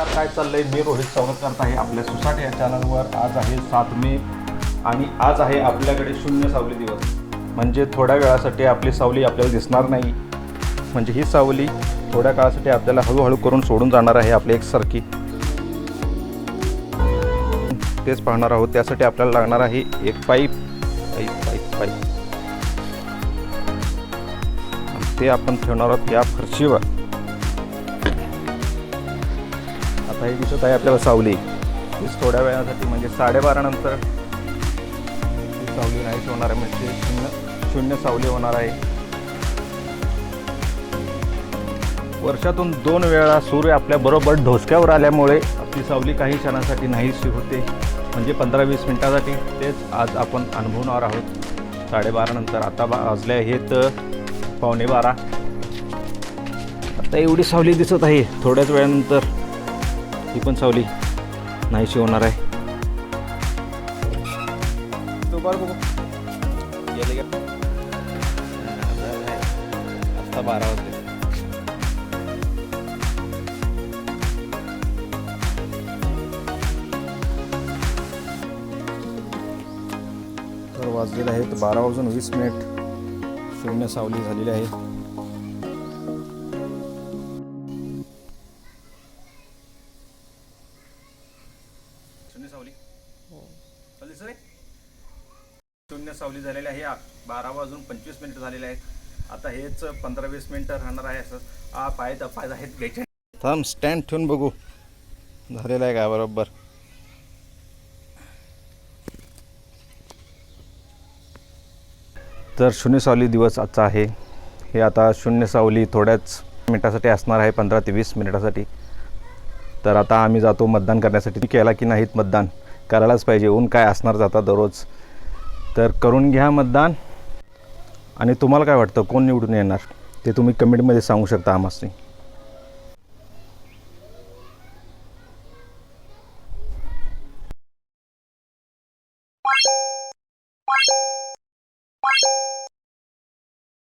नमस्कार काय चाललंय? मी रोहित स्वागत करत आहे आपल्या सुसाट या चॅनलवर. आज आहे सात मे आणि आज आहे आपल्याकडे शून्य सावली दिवस. म्हणजे थोड्या वेळासाठी आपली सावली आपल्याला दिसणार नाही. म्हणजे ही सावली थोड्या काळासाठी आपल्याला हळूहळू करून सोडून जाणार आहे आपली एकसारखी तेच पाहणार आहोत. त्यासाठी आपल्याला लागणार आहे एक पाईप. Pipe pipe pipe. ते आपण ठेवणार आहोत या फरशीवर. आता हे दिसत आहे आपल्याला सावली. तीच थोड्या वेळासाठी म्हणजे साडेबारा नंतर सावली नाहीच होणार आहे म्हणजे शून्य शून्य सावली होणार आहे. वर्षातून दोन वेळा सूर्य आपल्या बरोबर ढोसक्यावर आल्यामुळे आपली सावली काही क्षणासाठी नाहीशी होते. म्हणजे पंधरा वीस मिनिटासाठी तेच आज आपण अनुभवणार आहोत. साडेबारा नंतर आता बा वाजले आहेत पावणे बारा. आता एवढी सावली दिसत आहे थोड्याच वेळानंतर. ही पण सावली. नाहीशी होणार आहे. दुपार बघू. गेले का आत्ता बारा तर बारा वाजून वीस मिनिट. शून्य सावली झालेली आहे. चालेल सर. शून्य सावली झालेली आहे. बारा वाजून पंचवीस मिनिटं झालेले आहेत. आता हेच पंधरा वीस मिनिटं राहणार आहे असं आ पाय तर आहेत घ्यायचे. थांब स्टँड ठेवून बघू. झालेलं आहे का? बरोबर. तर शून्य सावली दिवस आजचा आहे. हे आता शून्य सावली थोड्याच मिनिटासाठी असणार आहे पंधरा ते वीस मिनिटासाठी. तर आता आम्ही जातो मतदान करण्यासाठी. केला की नाहीत मतदान? करायलाच पाहिजे. ऊन काय असणार जाता दररोज? तर करून घ्या मतदान. आणि तुम्हाला काय वाटतं? कोण निवडून येणार? ते तुम्ही कमेंटमध्ये सांगू शकता आम्हाला